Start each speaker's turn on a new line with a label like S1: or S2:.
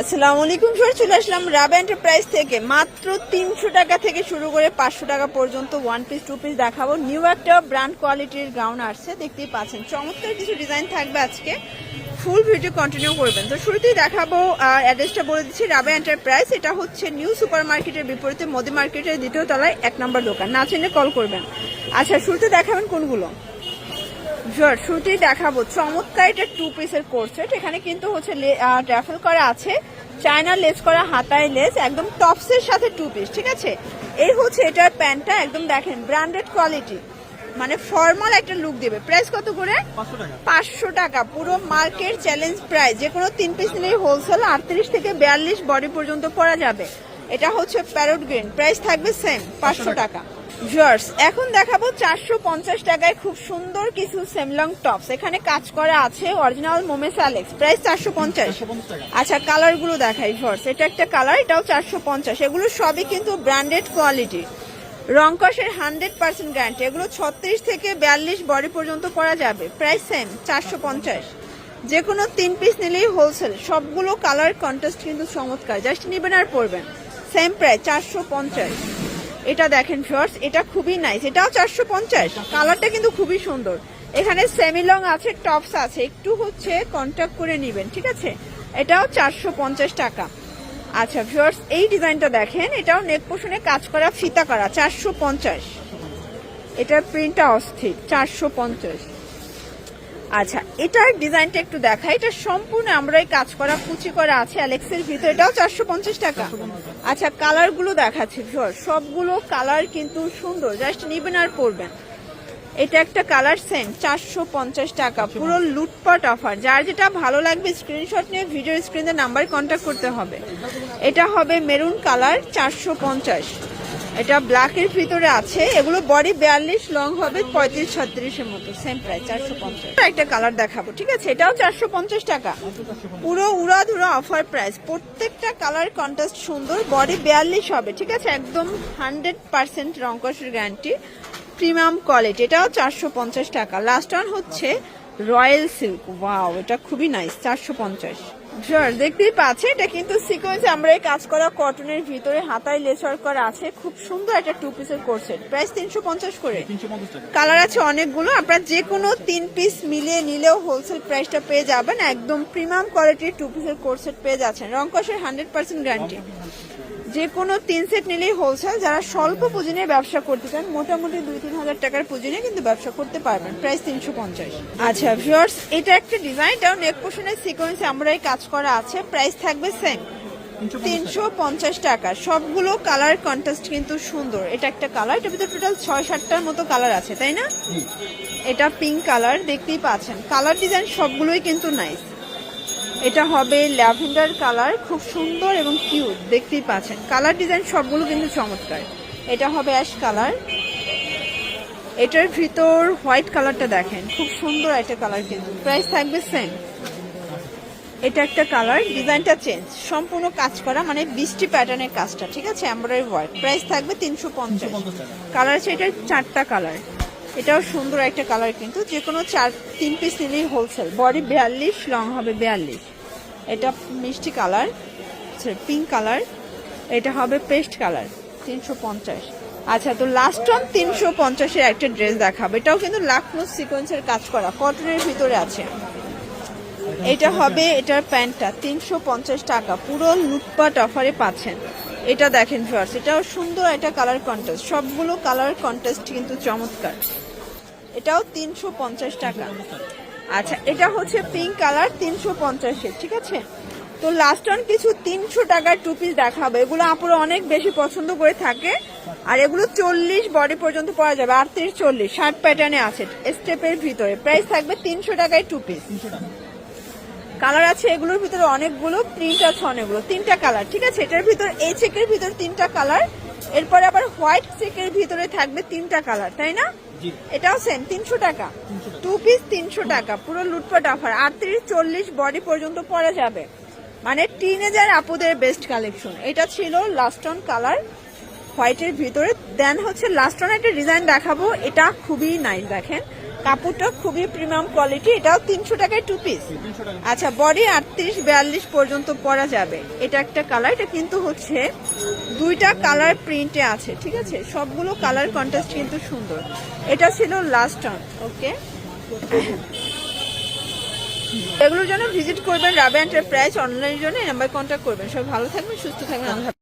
S1: আসসালামু আলাইকুম স্যার চলে আসলাম রাব এন্টারপ্রাইজ থেকে। মাত্র তিনশো টাকা থেকে শুরু করে পাঁচশো টাকা পর্যন্ত ওয়ান পিস টু পিস দেখাবো। নিউ একটা ব্র্যান্ড কোয়ালিটির গাউন আসছে, দেখতেই পাচ্ছেন। চমৎকার কিছু ডিজাইন থাকবে আজকে। ফুল ভিডিও কন্টিনিউ করবেন। তো শুরুতেই দেখাবো অ্যাড্রেসটা বলে দিচ্ছি রাবে এন্টারপ্রাইজ এটা হচ্ছে নিউ সুপার মার্কেটের বিপরীতে মোদি মার্কেটের দ্বিতীয় তলায় এক নম্বর দোকান। না চিনলে কল করবেন। আচ্ছা শুরুতে দেখাবেন কোনগুলো? শুরুতেই দেখাবো। চমৎকার এটা টু পিসের কোর্স সেট এখানে কিন্তু হচ্ছে ট্রাফেল করা আছে। চায়না লেস করা হাতায় লেস একদম টপসের সাথে টু পিস ঠিক আছে? এই হচ্ছে এটার প্যান্টটা একদম দেখেন ব্র্যান্ডেড কোয়ালিটি মানে ফর্মাল একটা লুক দেবে। প্রাইস কত করে?
S2: পাঁচশো টাকা।
S1: পাঁচশো টাকা। পুরো মার্কেট চ্যালেঞ্জ প্রাইস যে কোনো তিন পিস নিলেই হোলসেল আটত্রিশ থেকে বিয়াল্লিশ বডি পর্যন্ত পরা যাবে। এটা হচ্ছে প্যারোট গ্রিন প্রাইস থাকবে সেম পাঁচশো টাকা। জর্স এখন দেখাবো চারশো পঞ্চাশ টাকায় খুব সুন্দর কিছু সেমলং টপস এখানে কাজ করা আছে অরিজিনাল মোমেস অ্যালেক্স প্রাইস চারশো পঞ্চাশ। আচ্ছা কালারগুলো দেখাই জর্স এটা একটা কালার এটাও চারশো পঞ্চাশ। এগুলো সবই কিন্তু ব্র্যান্ডেড কোয়ালিটি রংকসের হান্ড্রেড পার্সেন্ট গ্যারান্টি এগুলো ছত্রিশ থেকে বিয়াল্লিশ বডি পর্যন্ত করা যাবে। প্রাইস সেম চারশো পঞ্চাশ। যে কোনো তিন পিস নিলেই হোলসেল সবগুলো কালার কন্টেস্ট কিন্তু চমৎকার। জাস্ট নেবেন আর পড়বেন সেম প্রায় চারশো পঞ্চাশ। এটা দেখেন ফিওর্স এটা খুবই নাইস এটাও চারশো পঞ্চাশ। কালারটা কিন্তু খুবই সুন্দর। এখানে সেমিলং আছে টপস আছে, একটু হচ্ছে কন্ট্যাক্ট করে নিবেন, ঠিক আছে? এটাও চারশো পঞ্চাশ টাকা। আচ্ছা ভিউয়ার্স এই ডিজাইনটা দেখেন, এটাও নেক পোষণে কাজ করা ফিতা করা, চারশো পঞ্চাশ। এটার প্রিন্টটা অস্থির, চারশো পঞ্চাশ। আচ্ছা এটার ডিজাইনটা একটু দেখা এটা সম্পূর্ণ আমরা এই কাজ করা, কুচি করা আছে। অ্যালেক্সের ভিতরে এটাও চারশো পঞ্চাশ টাকা। আচ্ছা কালারগুলো দেখাচ্ছি সবগুলো কালার কিন্তু সুন্দর জাস্ট নিবেন আর পরবেন। এটা একটা কালার সেন্ট চারশো পঞ্চাশ টাকা। পুরো লুটপাট অফার যার যেটা ভালো লাগবে স্ক্রিনশট নিয়ে ভিডিও স্ক্রিনে নাম্বার কন্ট্যাক্ট করতে হবে। এটা হবে মেরুন কালার চারশো পঞ্চাশ। এটা ব্ল্যাকের ভিতরে আছে। এগুলো বডি বিয়াল্লিশ লং হবে পঁয়ত্রিশ, ছত্রিশের মতো সেম প্রাইস চারশো পঞ্চাশ। একটা কালার দেখাবো, ঠিক আছে? এটাও চারশো পঞ্চাশ টাকা। পুরো উড়াধুরা অফার প্রাইস প্রত্যেকটা কালার কন্ট্রাস্ট সুন্দর বডি বিয়াল্লিশ হবে, ঠিক আছে? একদম হান্ড্রেড পার্সেন্ট রঙ্কসের গ্যারান্টি প্রিমিয়াম কোয়ালিটি এটাও চারশো পঞ্চাশ টাকা। লাস্ট ওয়ান হচ্ছে রয়্যাল সিল্ক। ওয়াও এটা খুবই নাইস চারশো পঞ্চাশ। শিওর দেখতেই পাচ্ছেন এটা কিন্তু সিকোয়েন্স আমরা এই কাজ করা কটনের ভিতরে হাতায় লেসার করা আছে খুব সুন্দর একটা টু পিসের কোর্সেট প্রাইস তিনশো পঞ্চাশ করে। কালার আছে অনেকগুলো আপনারা যে কোনো তিন পিস মিলিয়ে নিলেও হোলসেল প্রাইসটা পেয়ে যাবেন একদম প্রিমিয়াম কোয়ালিটির টু পিসের কোর্সেট পেয়ে যাচ্ছেন রংকসের হান্ড্রেড পার্সেন্ট গ্যারান্টি যে কোনো তিন সেট নিলেই হোলসেল যারা স্বল্প পুঁজি নিয়ে ব্যবসা করতে চান মোটামুটি দুই তিন হাজার টাকার পুঁজি নিয়ে কিন্তু ব্যবসা করতে পারবেন। প্রাইস তিনশো পঞ্চাশ। আচ্ছা ভিউয়ার্স এটা একটা ডিজাইন এটাও নেক পোষণের সিকোয়েন্স আমরা এই কাজ করা আছে। প্রাইস থাকবে সেম তিনশো পঞ্চাশ টাকা। সবগুলো কালার কন্টেস্ট কিন্তু সুন্দর। এটা একটা কালার এটা ভিতরে টোটাল ছয় সাতটার মতো কালার আছে তাই না? এটা পিঙ্ক কালার দেখতেই পাচ্ছেন। কালার ডিজাইন সবগুলোই কিন্তু নাইস এটা হবে ল্যাভেন্ডার কালার খুব সুন্দর এবং কিউট দেখতেই পাচ্ছেন। কালার ডিজাইন সবগুলো কিন্তু চমৎকার। এটা হবে অ্যাশ কালার। এটার ভিতর হোয়াইট কালারটা দেখেন খুব সুন্দর একটা কালার কিন্তু। প্রাইস থাকবে সেম। এটা একটা কালার ডিজাইনটা চেঞ্জ সম্পূর্ণ কাজ করা মানে বৃষ্টি প্যাটার্নের কাজটা ঠিক আছে? এমব্রয়ডারি ওয়ার্ক প্রাইস থাকবে তিনশো পঞ্চাশ। কালার আছে এটার চারটা কালার। এটাও সুন্দর একটা কালার কিন্তু যে কোনো চার, তিন পিস নিলেই হোলসেল বডি বিয়াল্লিশ লং হবে বিয়াল্লিশ। এটা মিষ্টি কালার পিঙ্ক কালার এটা হবে পেস্ট কালার তিনশো পঞ্চাশ। আচ্ছা তো লাস্ট অন তিনশো পঞ্চাশের একটা ড্রেস দেখাবো। এটাও কিন্তু লাখনো সিকোয়েন্সের কাজ করা কটনের ভিতরে আছে। এটা হবে এটার প্যান্টটা, তিনশো পঞ্চাশ টাকা। পুরো লুটপাট অফারে পাচ্ছেন। এটা দেখেন ফার্স এটাও সুন্দর একটা কালার কন্টেস্ট সবগুলো কালার কন্টেস্ট কিন্তু চমৎকার। এটাও তিনশো পঞ্চাশ টাকা। আচ্ছা এটা হচ্ছে পিঙ্ক কালার তিনশো পঞ্চাশের ঠিক আছে? তো লাস্ট অন কিছু তিনশো টাকার টু পিস দেখাবো। এগুলো আপুরা অনেক বেশি পছন্দ করে থাকে। আর এগুলো চল্লিশ বডি পর্যন্ত পাওয়া যাবে, আটত্রিশ, চল্লিশ, ষাট প্যাটার্নে আছে স্টেপের ভিতরে। প্রাইস থাকবে তিনশো টাকায় টু পিস কালার আছে এগুলোর ভিতরে অনেকগুলো প্রিন্ট আছে অনেকগুলো, তিনটা কালার ঠিক আছে? এটার ভিতর এই চেকের ভিতর তিনটা কালার এরপরে আবার হোয়াইট চেকের ভিতরে থাকবে তিনটা কালার তাই না? এটাও সেম তিনশো টাকা। টু পিস তিনশো টাকা পুরো লুটপাট অফার আটত্রিশ চল্লিশ বডি পর্যন্ত পরা যাবে। মানে টিনেজার আপুদের বেস্ট কালেকশন এটা ছিল লাস্টন অন কালার হোয়াইটের ভিতরে। দেন হচ্ছে লাস্ট অন একটা ডিজাইন দেখাবো। এটা খুবই নাইস দেখেন। কাপড়টা খুবই প্রিমিয়াম কোয়ালিটি এটাও তিনশো টাকায় টু পিস আচ্ছা বডি আটত্রিশ, বিয়াল্লিশ পর্যন্ত পরা যাবে। এটা একটা কালার এটা কিন্তু হচ্ছে দুইটা কালার প্রিন্টে আছে, ঠিক আছে? সবগুলো কালার কন্ট্রাস্ট কিন্তু সুন্দর। এটা ছিল লাস্ট টার্ন ওকে এগুলোর জন্য ভিজিট করবেন রাবে এন্টারপ্রাইজ অনলাইনের জন্য নাম্বার কন্ট্যাক্ট করবেন। সব ভালো থাকবেন, সুস্থ থাকবেন।